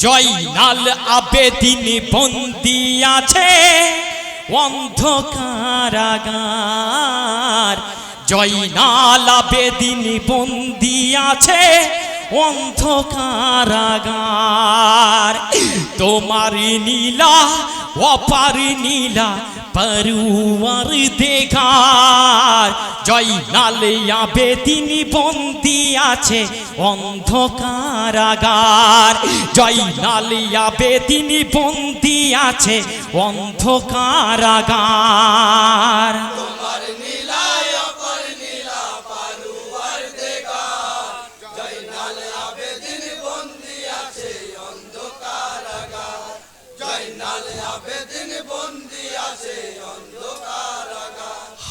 জয়নাল আবেদিন বন্দি আছে অন্ধকারাগার। জয়নাল আবেদিন বন্দি আছে অন্ধকারাগার। তোমার নীলা, অপার নীলা, পরুয়ার দেখার। জয়নাল আবেদিন বন্দি আছে অন্ধকারাগার। জয়নাল আবেদিন বন্দি আছে অন্ধকারাগার।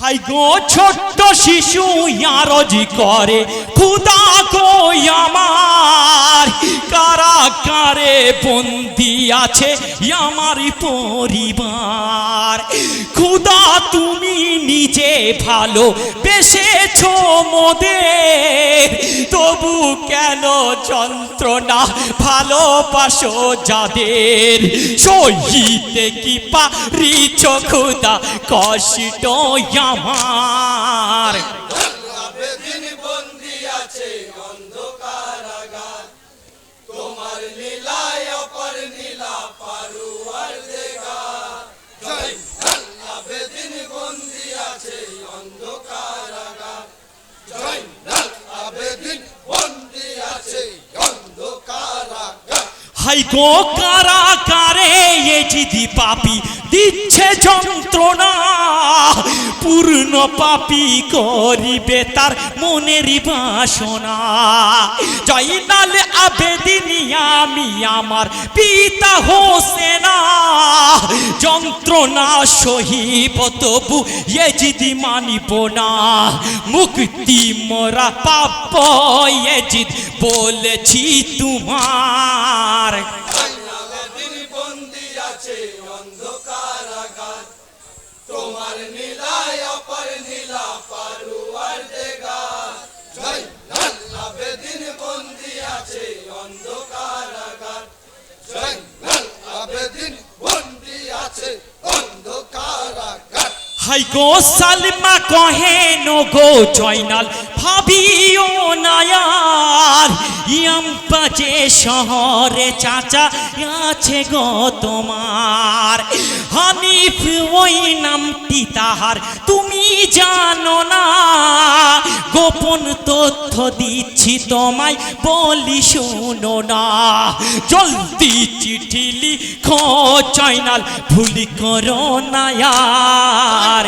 হাই গো, ছোট্ট শিশু ইয়ারজি করে। খুদা গো আমার, কারা কারে বন্দি আছে আমার পরিবার। খুদা তুমি নিজে ভালো বেসেছ মোদের। তবু কেন যন্ত্রণা ভালোবাসো যাদের? সহিতে কি পারিছ খুদা কষ্ট আমার। হাই গো কারা কারে এ জিদি পাপি? দিচ্ছে যন্ত্রণা। পূর্ণ পাপি করিবে তার মনের বাসনা। জয়নাল আবেদিনী, আমি আমার পিতা হোসেনা। যন্ত্রণা সহিব তবু এ জিদি মানিব না। মুক্তি মোরা পাপ এ জিদ বলেছি তোমার। আছে অন্ধকারাগার। জয় আবেদিন বন্দি আছে অন্ধকারাগার। হাই গো সালমা কহেন গো জয়নাল, ভাবিও নায়ার ইয়াম বাজে শহরে চাচা আছে গো তোমার। হানিফ ওই নামটি তাহার, তুমি জানো না। গোপন তথ্য দিচ্ছি তোমায়, বলি শোনো না। জলদি চিঠি লিখো, জয়নাল, ভুল করো না আর।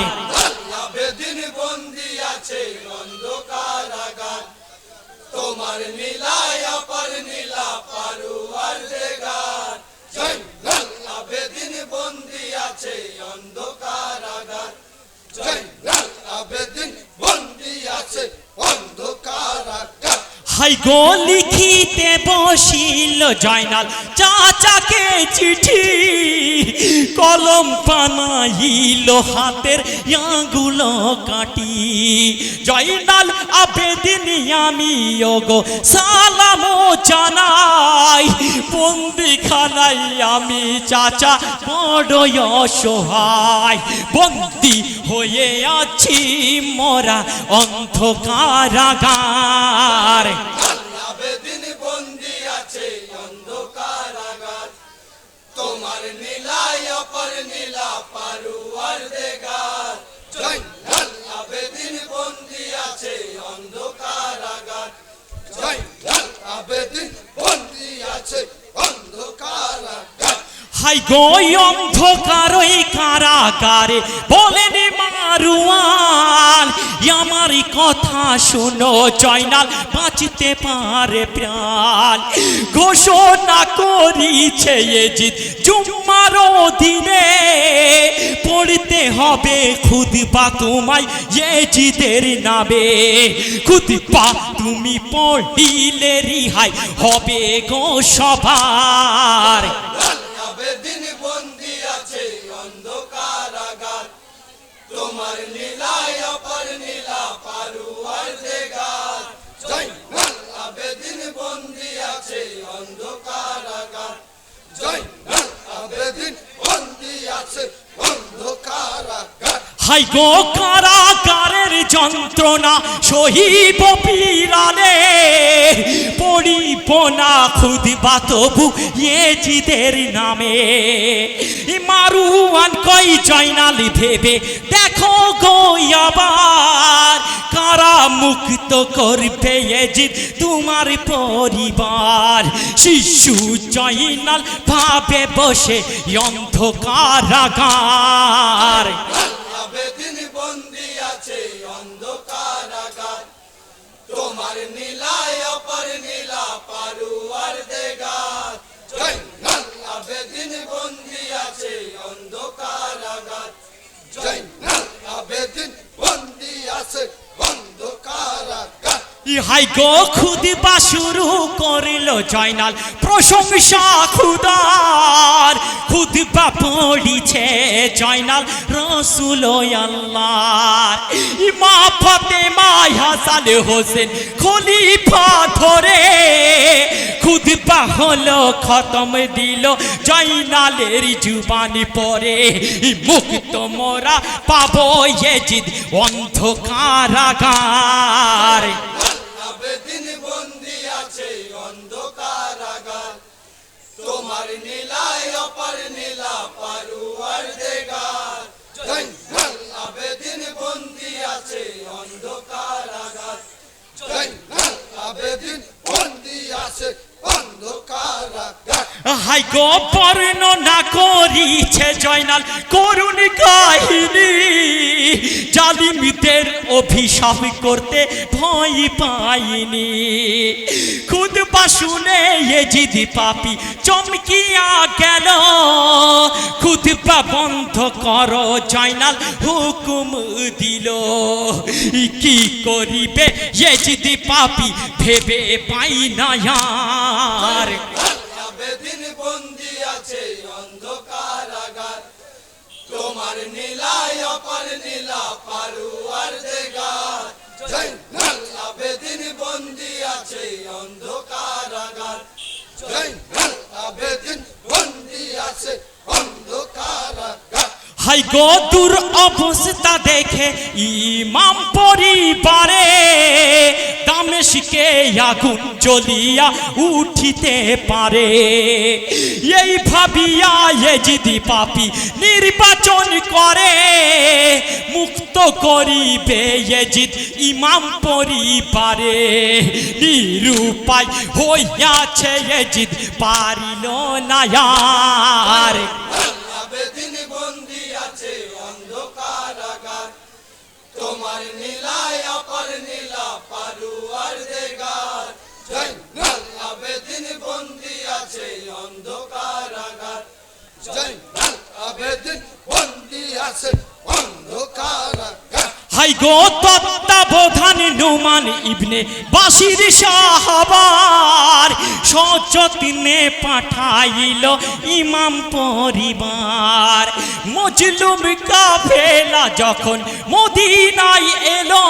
তোমার বন্দি আছে অন্ধকারাগার জয় আবেদিন বন্দি আছে অন্ধকারাগার হাই গো লিখিতে বসিল জয়নাল। চাচাকে চিঠি কলম পানাইল হাতের আঙুলো কাটি। জয়নাল, আবেদিন আমি গো সালাম জানাই। বন্দি খানাই আমি চাচা বড় অসহায়। বন্দি হয়ে আছি মরা অন্ধকারাগার। হাই গো অন্ধকার ওই কারাগারে, বলেন মারুয়াল আমার কথা শুনো জয়নাল, বাঁচতে পারে প্রাণ। ঘোষণা করিছে জিত, জুম্মার দিনে পড়তে হবে খুদবা তোমায় জিদের নামে। খুদবা তুমি পড়িলে রিহাই হবে গো সবার। হাই গো কারাগারের যন্ত্রণা সহিব পিরালে পড়িব না খুদিবা তবু ইয়েজিদের নামে। মারুয়ান কই জয়নাল ভেবে, দেখো গো আবার, কারা মুক্ত করবে এজিদ তোমার পরিবার? শিশু জয়নাল ভাবে বসে অন্ধকারাগার ইহাই গো খুদিবা শুরু করিল জয়নাল। প্রশংসা খুদার খুদিবা পড়িছে জয়নাল রসুল আল্লাহ ইমা ফাতেমা হাসান হোসেন খলিফা ধরে খুদিবা হলো খতম দিল জয়নালের জুবানি পরে। মুক্ত মোরা পাবো এজিদ অন্ধকারাগার। তোমার নীলায় অপর নীলা পারুয়ার দেগার আবেদিন বন্দি আছে অন্ধকারাগার জয়নাল আবেদিন বন্দি আছে অন্ধকারাগার হাই গো বর্ণনা করিছে জয়নাল করুণ কাহিনী। জালিমদের অভিশাপ করতে ভয় পাইনি। খুদবা শুনে এ জিদি পাপি চমকিয়া গেল। খুদবা বন্ধ করো জয়নাল হুকুম দিল। কি করিবে এ জিদি পাপি ভেবে পাই না নীলায় অপর নীলা পারুয়ার দেগার জয়নাল আবেদিন বন্দি আছে অন্ধকারাগার। জয়নাল আবেদিন বন্দি আছে অন্ধকারাগার। হাই গো দূর অবস্থা দেখে ইমাম পরিবারে দামেশকে আগুন জ্বলিয়া উঠিতে পারে। এই ভাবিয়া এ যদি পাপি নির্বাচন করে, মুক্ত করিবে এজিদ ইমাম পরিবারে। নিরুপায় হইয়াছে এজিদ পারিল না হাই গো তত্ত্বাবধান নুমান ইবনে বাসির সাহাবার সযত্নে পাঠাইল ইমাম পরিবার। মজলুম কাফেলা যখন মদিনায় এলো,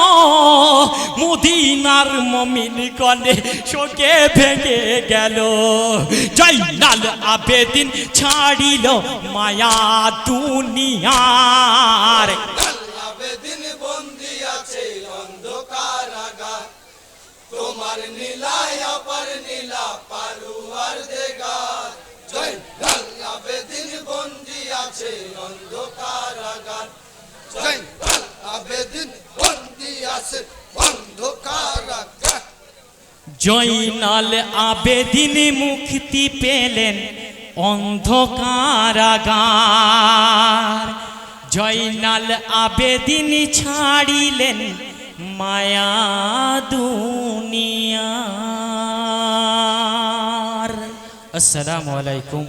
মদিনার মমিন কলে শোকে ভেঙে গেল। জয়নাল আবেদিন ছাড়িল মায়া দুনিয়ার। তোমার নীলায় অপর নীলা পারুয়ার দেগার জয়নাল আবেদিন অন্ধকারাগার। জয়নাল আবেদিন বন্দি আছে জয়নাল আবেদিন মুক্তি পেলেন অন্ধকারাগার। জয়নাল আবেদিন ছাড়িলেন মায়া দুনিয়ার। আসসালামু আলাইকুম।